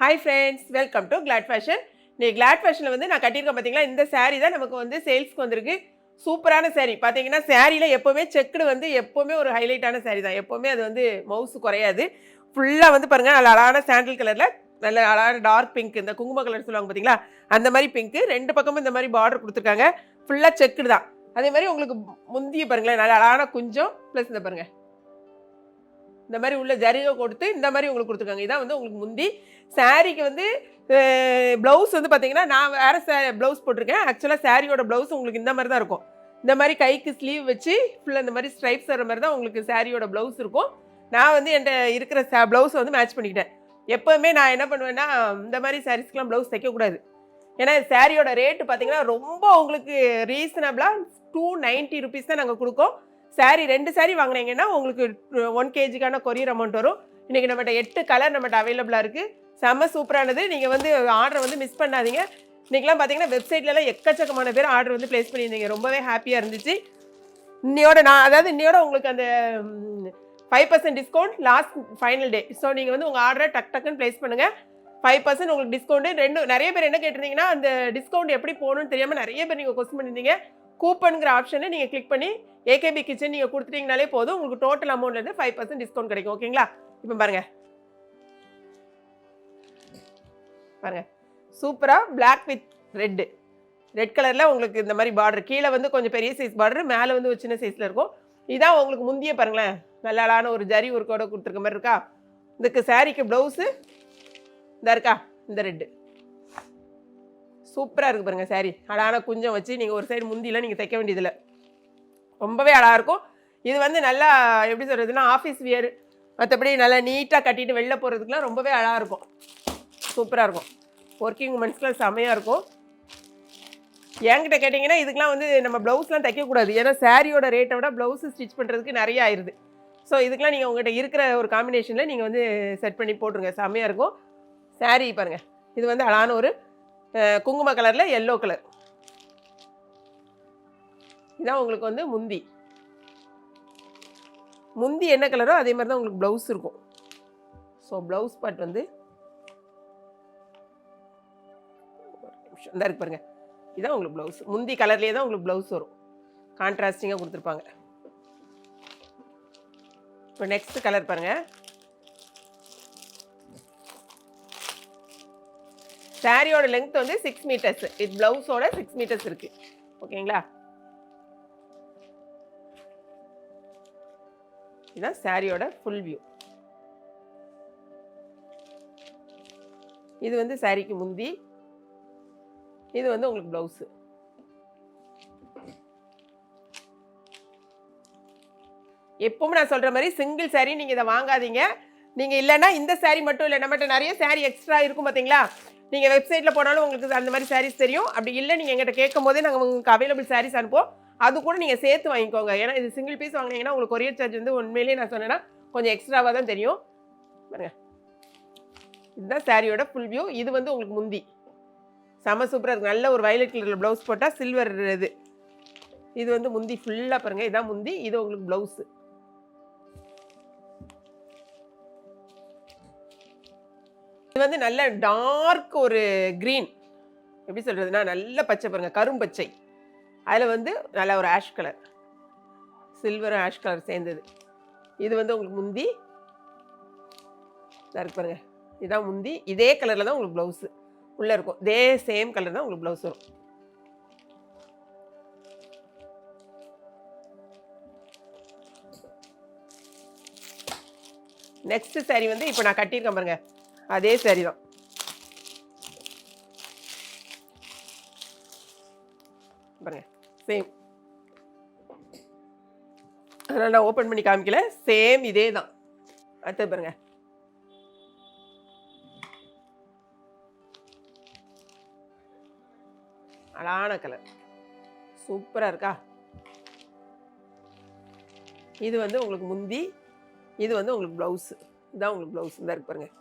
Hi friends welcome to Glad Fashion நீ Claude ஃபேஷனில் வந்து நான் கட்டியிருக்கேன் பார்த்தீங்களா இந்த saree தான் நமக்கு வந்து சேல்ஸ்க்கு வந்திருக்கு. சூப்பரான saree. பார்த்தீங்கன்னா சாரியில் எப்போவுமே செக்குடு வந்து எப்போவுமே ஒரு ஹைலைட்டான saree தான். எப்போவுமே அது வந்து மவுசு குறையாது. ஃபுல்லாக வந்து பாருங்கள் நல்ல அழகான சாண்டில் கலரில் நல்ல அழகான டார்க் பிங்க் இந்த குங்கும கலர் சொல்லுவாங்க பார்த்தீங்களா அந்த மாதிரி பிங்க்கு ரெண்டு பக்கமும் இந்த மாதிரி பார்டர் கொடுத்துருக்காங்க. ஃபுல்லாக செக்குடு தான். அதே மாதிரி உங்களுக்கு முந்திய பாருங்களேன் நல்ல அழகான குஞ்சம் ப்ளஸ் இந்த பாருங்கள் இந்த மாதிரி உள்ள ஜரிகை கொடுத்து இந்த மாதிரி உங்களுக்கு கொடுத்துருக்காங்க. இதான் வந்து உங்களுக்கு முந்தி. சாரீக்கு வந்து ப்ளவுஸ் வந்து பார்த்தீங்கன்னா நான் வேறு சே ப்ளவுஸ் போட்டிருக்கேன். ஆக்சுவலாக சாரியோட ப்ளவுஸ் உங்களுக்கு இந்த மாதிரி தான் இருக்கும். இந்த மாதிரி கைக்கு ஸ்லீவ் வச்சு ஃபுல்லாக இந்த மாதிரி ஸ்ட்ரைப்ஸ் வர மாதிரி தான் உங்களுக்கு சாரியோட ப்ளவுஸ் இருக்கும். நான் வந்து என்கிட்ட இருக்கிற சா ப்ளவுஸை வந்து மேட்ச் பண்ணிக்கிட்டேன். எப்போவுமே நான் என்ன பண்ணுவேன்னா இந்த மாதிரி சாரீஸ்க்கெலாம் ப்ளவுஸ் தைக்கக்கூடாது. ஏன்னா சாரியோட ரேட்டு பார்த்தீங்கன்னா ரொம்ப உங்களுக்கு ரீசனபிளாக டூ நைன்ட்டி ருபீஸ் தான் நாங்கள் கொடுக்கோம். சாரீ ரெண்டு சாரீ வாங்கினீங்கன்னா உங்களுக்கு ஒன் கேஜிக்கான கொரியர் அமௌண்ட் வரும். இன்றைக்கி நம்மகிட்ட எட்டு கலர் நம்மகிட்ட அவைலபிளாக இருக்குது செம்ம சூப்பரானது நீங்கள் வந்து ஆர்டரை வந்து மிஸ் பண்ணாதீங்க. இன்றைக்கெலாம் பார்த்தீங்கன்னா வெப்சைட்லலாம் எக்கச்சக்கமான பேர் ஆர்டர் வந்து ப்ளேஸ் பண்ணியிருந்தீங்க. ரொம்பவே ஹாப்பியாக இருந்துச்சு. இன்னையோட நான் அதாவது இன்னையோட உங்களுக்கு அந்த five percent discount last final day so நீங்கள் வந்து உங்கள் ஆர்டரை டக் டக்குன்னு ப்ளேஸ் பண்ணுங்கள் ஃபைவ் பர்சன்ட் உங்களுக்கு டிஸ்கவுண்ட்டு ரெண்டு நிறைய பேர் என்ன கேட்டிருந்தீங்கன்னா அந்த டிஸ்கவுண்ட் எப்படி போகணும்னு தெரியாமல் நிறைய பேர் நீங்கள் கொஸ்டின் பண்ணியிருந்தீங்க. கூப்பனுங்கிற ஆப்ஷனை நீங்கள் கிளிக் பண்ணி ஏகேபி கிச்சன் நீங்கள் கொடுத்துட்டீங்கனாலே போதும். உங்களுக்கு டோட்டல் அமௌண்ட்லேருந்து ஃபைவ் பர்சன்ட் டிஸ்கவுண்ட் கிடைக்கும். ஓகேங்களா இப்போ பாருங்கள் பாருங்கள் சூப்பராக பிளாக் வித் ரெட்டு ரெட் கலரில் உங்களுக்கு இந்த மாதிரி பார்டர் கீழே வந்து கொஞ்சம் பெரிய சைஸ் பார்டர் மேலே வந்து ஒரு சின்ன சைஸில் இருக்கும். இதான் உங்களுக்கு முந்திய பாருங்களேன். நல்ல அழகான ஒரு ஜரி ஒரு கூட கொடுத்துருக்க மாதிரி இருக்கா? இதுக்கு சாரீக்கு ப்ளவுஸு இந்த இருக்கா? இந்த ரெட்டு சூப்பராக இருக்குது பாருங்கள் சாரி அழகான குஞ்சம் வச்சு நீங்கள் ஒரு சைடு முந்தியில் நீங்கள் தைக்க வேண்டியதில்லை. ரொம்பவே அழகாக இருக்கும். இது வந்து நல்லா எப்படி சொல்கிறதுனா ஆஃபீஸ் வியர் மற்றபடி நல்லா நீட்டாக கட்டிட்டு வெளில போகிறதுக்குலாம் ரொம்பவே அழகாக இருக்கும். சூப்பராக இருக்கும். ஒர்க்கிங் உமன்ஸ்க்குலாம் செமையாக இருக்கும். என்கிட்ட கேட்டிங்கன்னா இதுக்கெலாம் வந்து நம்ம ப்ளவுஸ்லாம் தைக்கக்கூடாது. ஏன்னா சாரியோட ரேட்டை விட ப்ளவுஸு ஸ்டிச் பண்ணுறதுக்கு நிறைய ஆயிடுது ஸோ இதுக்கெலாம் நீங்கள் உங்கள்கிட்ட இருக்கிற ஒரு காம்பினேஷனில் நீங்கள் வந்து செட் பண்ணி போட்டுருங்க. செம்மையாக இருக்கும். Saree பாருங்கள் இது வந்து அழகான ஒரு குங்கும கலரில் எல்லோ கலர் இதான் உங்களுக்கு வந்து முந்தி. முந்தி என்ன கலரோ அதே மாதிரி தான் உங்களுக்கு ப்ளவுஸ் இருக்கும். ஸோ ப்ளவுஸ் பார்ட் வந்து இந்த இருக்கு பாருங்க. இதான் உங்களுக்கு ப்ளவுஸ் முந்தி கலர்லேயே தான் உங்களுக்கு ப்ளவுஸ் வரும். கான்ட்ராஸ்டிங்காக கொடுத்துருப்பாங்க. இப்போ நெக்ஸ்ட் கலர் பாருங்கள் சாரியோட லெங்த் வந்து சிக்ஸ் மீட்டர்ஸ் இது ப்ளவுஸோட சிக்ஸ் மீட்டர்ஸ் இருக்கு. ஓகேங்களா இதுதான் சாரியோட ஃபுல் வியூ இது வந்து சாரிக்கு முந்தி. இது வந்து உங்களுக்கு ப்ளவுஸு எப்பவும் நான் சொல்கிற மாதிரி சிங்கிள் saree நீங்கள் இதை வாங்காதீங்க. நீங்கள் இல்லைன்னா இந்த saree மட்டும் இல்லை. நம்மகிட்ட நிறைய saree எக்ஸ்ட்ரா இருக்கும் பார்த்தீங்களா நீங்கள் வெப்சைட்டில் போனாலும் உங்களுக்கு அந்த மாதிரி சாரீஸ் தெரியும். அப்படி இல்லை நீங்கள் எங்கிட்ட கேட்கும் போதே நாங்கள் உங்களுக்கு அவைலபிள் சாரீஸ் அனுப்போம் அது கூட நீங்கள் சேர்த்து வாங்கிக்கோங்க. ஏன்னா இது சிங்கிள் பீஸ் வாங்கினீங்கன்னா உங்களுக்கு கொரியர் சார்ஜ் வந்து உண்மையிலேயே நான் சொன்னேன்னா கொஞ்சம் எக்ஸ்ட்ராவாக தான் தெரியும். பாருங்க. இதுதான் சாரியோட ஃபுல் வியூ இது வந்து உங்களுக்கு முந்தி. செம சூப்பராக இருக்குது நல்ல ஒரு வயலட் கலரில் ப்ளவுஸ் போட்டால் சில்வர் இது. இது வந்து முந்தி ஃபுல்லாக பாருங்கள் இதான் முந்தி. இது உங்களுக்கு ப்ளவுஸு இது வந்து நல்ல டார்க் ஒரு க்ரீன் எப்படி சொல்கிறதுனா நல்ல பச்சை பாருங்கள் கரும்பச்சை அதில் வந்து நல்ல ஒரு ஆஷ் கலர் சில்வரும் ஆஷ் கலர் சேர்ந்தது. இது வந்து உங்களுக்கு முந்தி இருக்கு பாருங்கள் இதுதான் முந்தி இதே கலரில் தான் உங்களுக்கு ப்ளவுஸு உள்ளே இருக்கும். இதே சேம் கலர் தான் உங்களுக்கு ப்ளவுஸ் வரும். நெக்ஸ்ட் saree வந்து இப்போ நான் கட்டியிருக்கேன் பாருங்கள் அதே saree தான் பாருங்க சேம் அதனால் நான் ஓப்பன் பண்ணி காமிக்கல. சேம் இதே தான் அடுத்தது பாருங்க. அழகான கலர் சூப்பராக இருக்கா? இது வந்து உங்களுக்கு முந்தி இது வந்து உங்களுக்கு ப்ளவுஸு இதுதான் உங்களுக்கு ப்ளவுஸ் தான் இருக்கு பாருங்கள்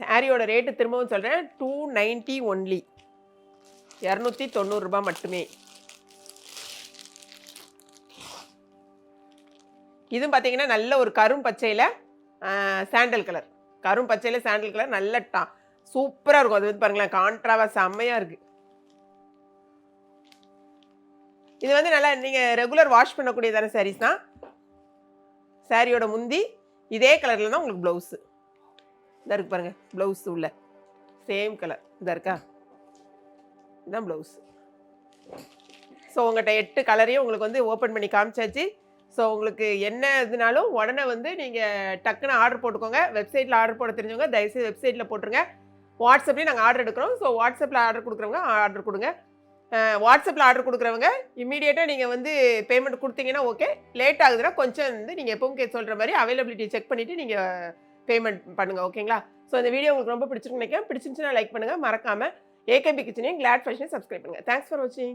சாரியோட ரேட்டு திரும்பவும் சொல்கிறேன் டூ நைன்ட்டி ஒன்லி இரநூத்தி தொண்ணூறுரூபா மட்டுமே. இதுவும் பார்த்தீங்கன்னா நல்ல ஒரு கரும் பச்சையில் சாண்டல் கலர் கரும் பச்சையில் சாண்டல் கலர் நல்ல டா. சூப்பராக இருக்கும். அது வந்து பாருங்களேன் கான்ட்ராவாக செம்மையாக இருக்குது இது வந்து நல்லா நீங்கள் ரெகுலர் வாஷ் பண்ணக்கூடியதான சாரீஸ் தான். சாரியோட முந்தி இதே கலரில் தான் உங்களுக்கு ப்ளவுஸு இதாக இருக்கு பாருங்கள் ப்ளவுஸ் உள்ள. சேம் கலர் இதாக இருக்கா? இதுதான் ப்ளவுஸ் ஸோ உங்கள்கிட்ட எட்டு கலரையும் உங்களுக்கு வந்து ஓப்பன் பண்ணி காமிச்சாச்சு. ஸோ உங்களுக்கு என்ன இதுனாலும் உடனே வந்து நீங்கள் டக்குன்னு ஆர்டர் போட்டுக்கோங்க. வெப்சைட்டில் ஆர்டர் போட தெரிஞ்சவங்க தயவுசெய்து வெப்சைட்டில் போட்டுருங்க. வாட்ஸ்அப்லேயும் நாங்கள் ஆர்டர் எடுக்கிறோம். ஸோ வாட்ஸ்அப்பில் ஆர்டர் கொடுக்குறவங்க ஆர்டர் கொடுங்க. வாட்ஸ்அப்பில் ஆர்டர் கொடுக்குறவங்க இமீடியட்டாக நீங்கள் வந்து பேமெண்ட் கொடுத்தீங்கன்னா ஓகே லேட் ஆகுதுன்னா கொஞ்சம் வந்து நீங்கள் எப்பவும் கே சொல்கிற மாதிரி அவைலபிலிட்டி செக் பண்ணிவிட்டு நீங்கள் பேமெண்ட் பண்ணுங்கள் ஓகேங்களா ஸோ இந்த வீடியோ உங்களுக்கு ரொம்ப பிடிச்சிருக்கு நினைக்கிறேன். பிடிச்சிருந்துச்சுன்னா லைக் பண்ணுங்கள் மறக்காமல் ஏகேபி கிச்சனையும் கிளாட் ஃபேஷனையும் சப்ஸ்கிரைப் பண்ணுங்கள் தேங்க்ஸ் ஃபார் வாட்சிங்